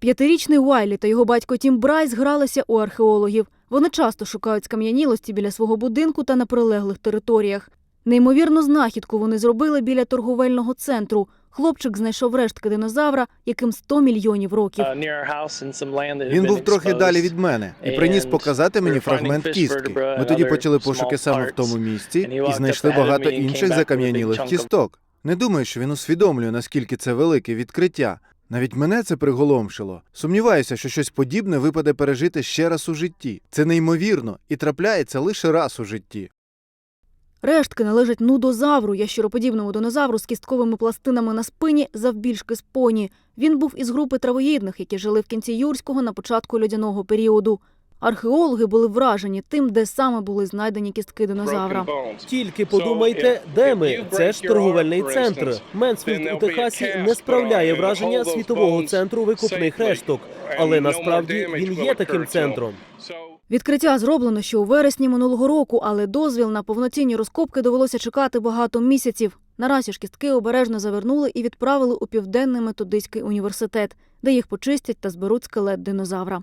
П'ятирічний Уайлі та його батько Тім Брайс гралися у археологів. Вони часто шукають скам'янілості біля свого будинку та на прилеглих територіях. Неймовірну знахідку вони зробили біля торговельного центру. Хлопчик знайшов рештки динозавра, яким 100 мільйонів років. Він був трохи далі від мене і приніс показати мені фрагмент кістки. Ми тоді почали пошуки саме в тому місці і знайшли багато інших закам'янілих кісток. Не думаю, що він усвідомлює, наскільки це велике відкриття. Навіть мене це приголомшило. Сумніваюся, що щось подібне випаде пережити ще раз у житті. Це неймовірно і трапляється лише раз у житті. Рештки належать нудозавру, ящероподібному динозавру з кістковими пластинами на спині завбільшки з поні. Він був із групи травоїдних, які жили в кінці юрського на початку льодяного періоду. Археологи були вражені тим, де саме були знайдені кістки динозавра. Тільки подумайте, де ми? Це ж торговельний центр. Менсфілд у Техасі не справляє враження світового центру викупних решток, але насправді він є таким центром. Відкриття зроблено ще у вересні минулого року, але дозвіл на повноцінні розкопки довелося чекати багато місяців. Наразі ж кістки обережно завернули і відправили у південний методистський університет, де їх почистять та зберуть скелет динозавра.